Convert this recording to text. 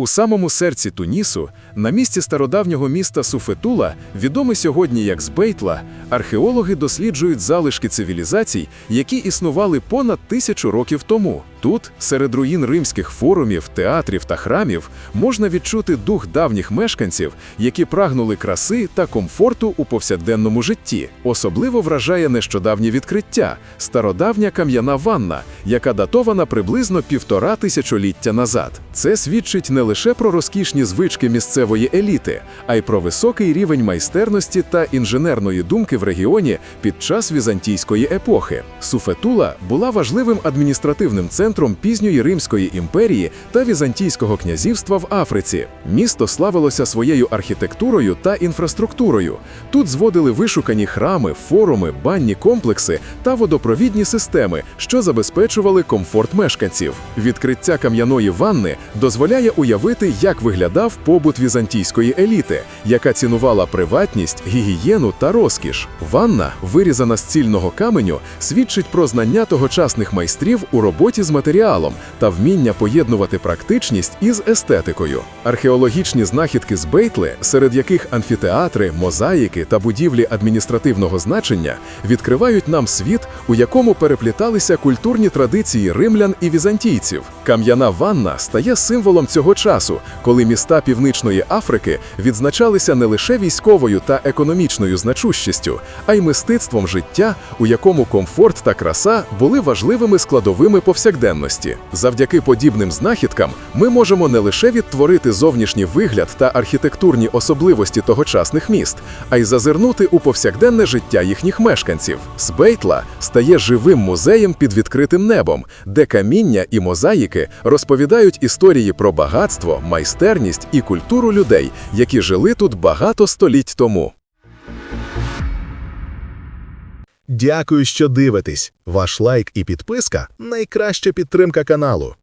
У самому серці Тунісу, на місці стародавнього міста Суфетула, відоме сьогодні як Збейтла, археологи досліджують залишки цивілізацій, які існували понад тисячу років тому. Тут, серед руїн римських форумів, театрів та храмів, можна відчути дух давніх мешканців, які прагнули краси та комфорту у повсякденному житті. Особливо вражає нещодавнє відкриття стародавня кам'яна ванна, яка датована приблизно півтора тисячоліття назад. Це свідчить не лише про розкішні звички місцевої еліти, а й про високий рівень майстерності та інженерної думки в регіоні під час візантійської епохи. Суфетула була важливим адміністративним центром пізньої Римської імперії та Візантійського князівства в Африці. Місто славилося своєю архітектурою та інфраструктурою. Тут зводили вишукані храми, форуми, банні комплекси та водопровідні системи, що забезпечували комфорт мешканців. Відкриття кам'яної ванни дозволяє уявити, як виглядав побут візантійської еліти, яка цінувала приватність, гігієну та розкіш. Ванна, вирізана з цільного каменю, свідчить про знання тогочасних майстрів у роботі з матеріалом та вміння поєднувати практичність із естетикою. Археологічні знахідки з Бейтли, серед яких амфітеатри, мозаїки та будівлі адміністративного значення, відкривають нам світ, у якому перепліталися культурні традиції римлян і візантійців. Кам'яна ванна стає символом цього часу, коли міста Північної Африки відзначалися не лише військовою та економічною значущістю, а й мистецтвом життя, у якому комфорт та краса були важливими складовими повсякденності. Завдяки подібним знахідкам ми можемо не лише відтворити зовнішній вигляд та архітектурні особливості тогочасних міст, а й зазирнути у повсякденне життя їхніх мешканців. Збейтла стає живим музеєм під відкритим небом, де каміння і мозаїки розповідають історії про багатство, майстерність і культуру людей, які жили тут багато століть тому. Дякую, що дивитесь. Ваш лайк і підписка найкраща підтримка каналу.